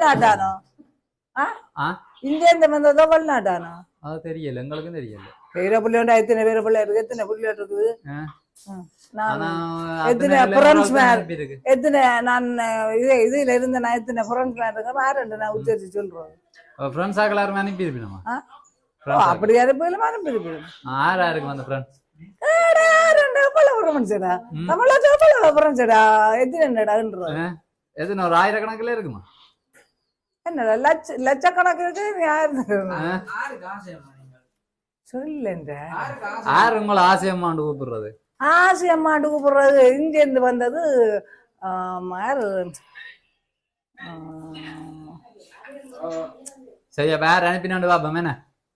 வெளிநாட்டானோ India இந்த வந்ததோ வெளிநாட்டானோ? அது தெரியல எங்களுக்கும் தெரியல. வேற பிள்ளையோட எத்தனை வேற பிள்ளை இருக்கு எத்தனை பிள்ளை இருக்குது? எத்தனை நான் இது இதுல இருந்து நான் எத்தனை ஃப்ரெண்ட்ஸ் இருக்கேன் யாருண்டு நான் உச்சரிச்சு சொல்றேன். ஃப்ரெண்ட்ஸ் எத்தனை என்னடான்ற எதுனா ஒரு ஆயிரக்கணக்கில் இருக்குமா? என்னடா லட்ச லட்சக்கணக்கு இருக்கு யாரு? சொல்லுன்ற யார் உங்களை ஆசையம்மாண்டு கூப்பிடுறது. ஆசை அம்மாண்டு கூப்பிடுறது. இங்க இருந்து வந்தது யாரு? யார் அனுப்பினாண்டு பாப்போம் என்ன?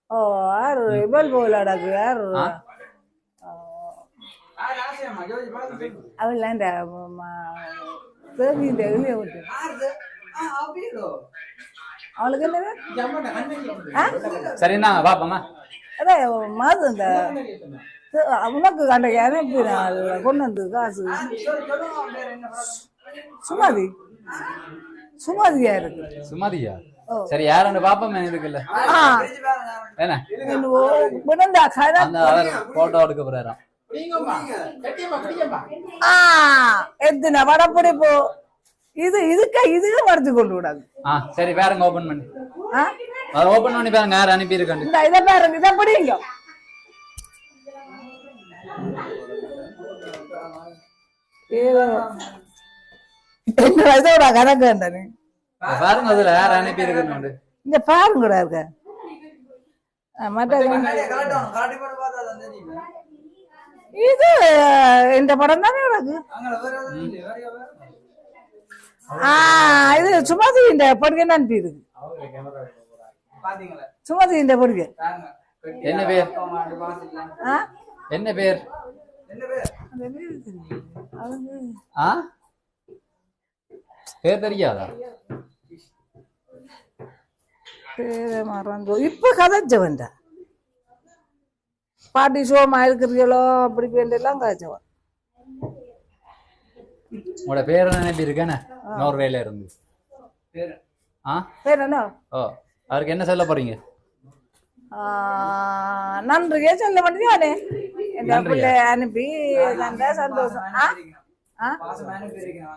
ஓ யாரு? இவள் போகலாடாக்கு யாரு? அவள் இந்த தேவி இந்த அவளுக்கு என்ன ஆ? சரி இந்தாங்க பாப்போமா அதான் மாது இந்த உனக்கு கண்ட அது கொண்டு வந்து காசு. சுமதி. சுமதியா இருக்கு? சுமதியா. சரி யாருன்னு பாப்போமே இருக்குல்ல என்ன? போட்டோ எடுக்க போறாராம். ஆ எத்தனை வடப்பிடிப்பு இது இதுக்க இதுக்கு மறைச்சு கொண்டு விடாது ஆ சரி பாருங்க ஓபன் பண்ணி. ஆ? அதை ஓபன் பண்ணி பாருங்க யார் அனுப்பியிருக்காண்டு இந்த இதை பாருங்க இதை பிடிங்க. இதோட கணக்கு வேண்டானே பாருங்க அதுல யார் அனுப்பியிருக்காண்டு இங்க பாருங்கடா இருக்க ஆ, மற்ற இது இந்த படம் தானே உனக்கு இது சுமதி இந்த படுகை அனுப்பி இருக்கு சுமதி இந்த படுகை. என்ன பேர்? என்ன பேர்? ஆ? பேர் தெரியாதா? பேரை மறந்து. இப்ப கதைச்சவன்டா பாட்டி சோமா இருக்கிறீங்களோ அப்படி வேண்டியெல்லாம் கதைச்சவன் உங்களோட பேர் அனுப்பியிருக்கேன்னு நோர்வேல இருந்து. ஆ? பேர் என்ன? ஓ அவருக்கு என்ன சொல்ல போறீங்க? ஆ, நன்றியே சொல்ல பிள்ளை அனுப்பி நல்ல சந்தோஷம்?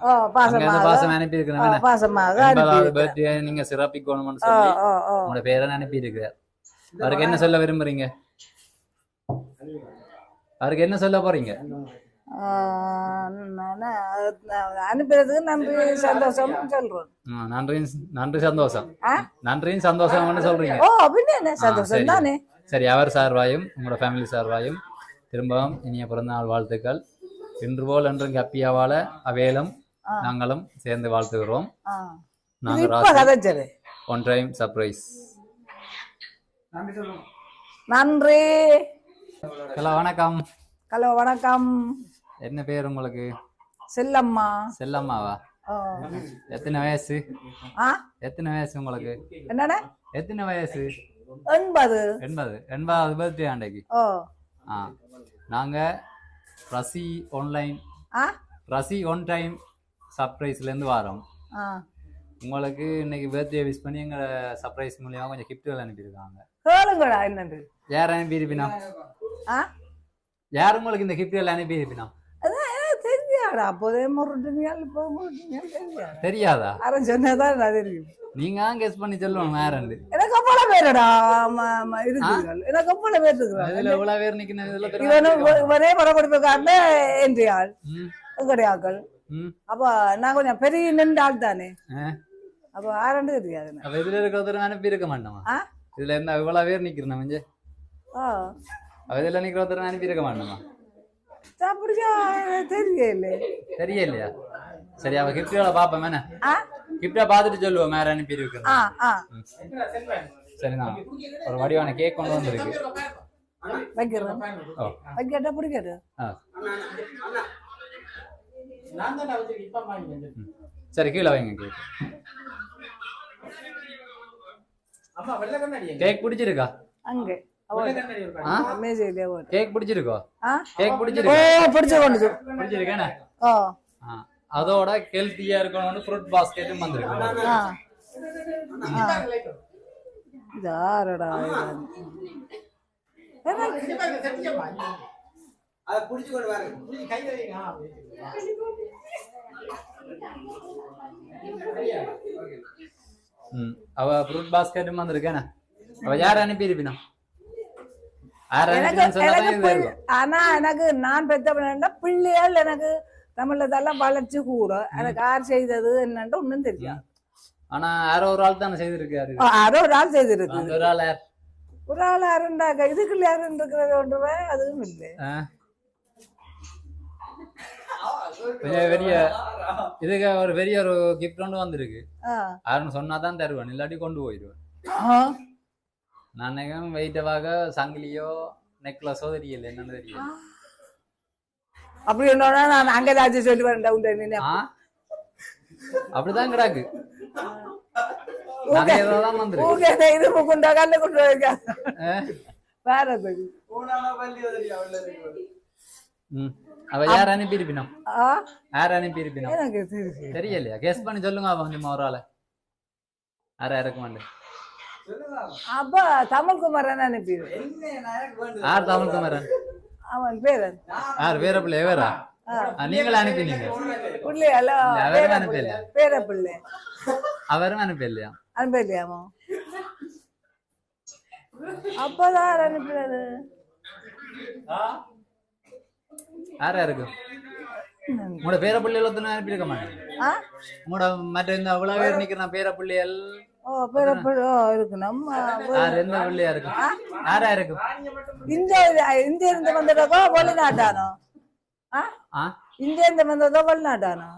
ஓ பாசமாக பாசம் ஓ, அனுப்பியிருக்கிறேன் பாசமாக அனுப்பி பர்த்டே நீங்க சிறப்பிக்கணும்னு ஓ சொல்லி ஓ. ஓ உங்களோட பேரை அனுப்பியிருக்கிறார் அவருக்கு என்ன சொல்ல விரும்புறீங்க? அவருக்கு என்ன சொல்ல போறீங்க? அனுப்புறதுக்கு நன்றி சந்தோஷம் சொல்றோம். நன்றி நன்றி சந்தோஷம்? நன்றியும் சந்தோஷம்னு சொல்றீங்க. ஓ பின்ன என்ன? ஆ, சந்தோஷம் சரி. தானே? சரி அவர் சார்பாயும் உங்களோட ஃபேமிலி சார்பாயும் திரும்பவும் இனிய பிறந்தநாள் வாழ்த்துக்கள். இன்று போல் என்றும் ஹாப்பியா வாழ அவேலும் நாங்களும் சேர்ந்து வாழ்த்துகிறோம். நாங்கள் ஒன் டைம் சர்ப்ரைஸ் நன்றி. ஹலோ வணக்கம். ஹலோ வணக்கம். என்ன பேர் உங்களுக்கு? செல்லம்மா. செல்லம்மாவா. எத்தனை வயசு? ஆ? எத்தனை வயசு உங்களுக்கு? என்னண்ணே? எத்தனை வயசு? எண்பது. எண்பது. எண்பதாவது பர்த்டே ஆண்டைக்கு ஆ. நாங்க ரசி ஆன்லைன் ஆ? ரசி ஒன் டைம் சர்ப்ரைஸ்லேருந்து வரோம். ஆ. உங்களுக்கு இன்னைக்கு பர்த்டே விஷ் பண்ணி எங்களை சர்ப்ரைஸ் மூலியமா கொஞ்சம் கிஃப்ட்டுகள் அனுப்பியிருக்காங்க. கேளுங்கடா என்னது யார் அனுப்பியிருப்பினா? ஆ? யார் உங்களுக்கு இந்த கிஃப்ட்டுகள் அனுப்பியிருப்பினா? அதான் தெரியாடா அப்போதே முருட்டுனியால் இப்போ முருட்டுனியால் தெரியாது? தெரியாதா? யாரும் சொன்னதான் நான் தெரியும். நீங்க தான் கெஸ் பண்ணி சொல்லணும் வேறண்டு எனக்கு அவ்வளோ பேருடா ம- இருக்குங்கள் எனக்கு அவ்வளோ பேர் இருக்கிறாங்க இதுல இவ்வளவு பேர் நிக்கணும் இதுல இவனும் இவனே படப்படுப்புக்காரன என்ற ஆள் ம். அப்ப நான் கொஞ்சம் பெரிய நின்ற ஆள் தானே. அப்ப ஆரண்டு தெரியாது. அப்ப இதுல இருக்கிற அனுப்பி இருக்க மாட்டோமா? இதுல இருந்தா இவ்வளவு பேர் நிக்கிறோம் மஞ்ச. ஆ. அவ இதுல நிக்கிற அனுப்பி இருக்க மாட்டோமா? அப்படியா தெரியல சரியா இல்லையா சரி அவ கிஃப்ட்டுகளை பாப்போம் என்ன? ஆ? கிஃப்டா பார்த்துட்டு சொல்லுவோம் மேல அனுப்பி ஆ சரிதான் ஒரு வடிவான கேக் கொண்டு வந்திருக்கு. வைக்கிறேன். வைக்கட்டா பிடிக்காது. சரி கீழே வைங்க கேக் கேக் பிடிச்சிருக்கா அங்கே ஆ மேஜையிலே ஓடு கேக் பிடிச்சிருக்கோ? கேக் அதோட ஹெல்த்தியா இருக்கணும்னு ஃப்ரூட் பாஸ்கெட்டும் வந்திருக்கு. ஆ. இது ஆறடா எனக்கு அதை புடிச்சு கொண்டு வாரு. ம் அவ ஃப்ரூட் பாஸ்கெட்டும் வந்திருக்கேன அவ யார் அனுப்பியிருப்பினா யார் எனக்கு அனுப்பினான்னு சொன்னா எனக்கு தான் இது பிள்ளை- இருக்கும் ஆனா எனக்கு நான் பெத்த பிள்ளைன்னா பிள்ளைகள் எனக்கு தமிழதெல்லாம் வளர்ச்சி கூட எனக்கு யார் செய்தது என்னன்ட்டு ஒன்றும் தெரியாது. ஆனா யாரோ ஒரு ஆள் தானே செய்திருக்காரு. யாரோ ஒரு ஆள் செய்திருக்கு ஒரு ஆள் யார்? ஒரு ஆள் யாருண்டாக்க இதுக்குள்ள யாரும் இருக்கிறது ஒன்றுமே? அதுவும் இல்லை. பெரிய இதுக்கு ஒரு பெரிய ஒரு கிஃப்ட் ஒன்று வந்திருக்கு. யாருன்னு சொன்னா தான் தருவேன் இல்லாட்டி கொண்டு போயிடுவேன். நான் நினைக்கிறேன் வெயிட்டவாக சங்கிலியோ நெக்லஸோ தெரியல என்னன்னு தெரியல. அப்படி என்னன்னா நான் அங்க ஏதாச்சும் சொல்லி வரேன் உண்டு நின்னு. ஆ? அப்படிதான் கிடாக்கு. இது கொண்டு வைக்க? வேற இருக்கு ம். அவ யார் அனுப்பியிருப்பினோம் ஆ? யார் தெரியும். தெரியலையா? கேஸ் பண்ணி சொல்லுங்க கொஞ்சம் ஒரு ஆளை. யாரா இருக்க மாட்டேன் சொல்லுங்க அப்ப தமிழ்குமாரன் அனுப்பிடு என்ன எனக்கு வேண்டும் யார் தமிழ் குமரன் அவன் பேர்? யார் வேற பிள்ளை வேறா ஆ, நீங்களே அனுப்பினீங்க பிள்ளை எல்லாம் இல்ல, அவரும் அனுப்பல பேர பிள்ளை. அவரும் அனுப்பலையா அனுப்பலையாமோ அப்பதான் அனுப்பினது யாரா இருக்கும் உங்களோட பேர பிள்ளைகள் ஒருத்தனை அனுப்பியிருக்க மாட்டேன் ஆ? உங்களோட மற்ற இந்த அவ்வளவு பேர் நிக்கிற பேர பிள்ளைகள் ஓ பேர பிள்ளை ஓ இருக்கு. நம்ம எந்த பிள்ளையா இருக்கும் யாரா இருக்கும் இந்தியா இந்திய இருந்து வந்ததோ வெளிநாட்டானோ? இந்திய இருந்து வந்ததோ வெளிநாட்டானோ?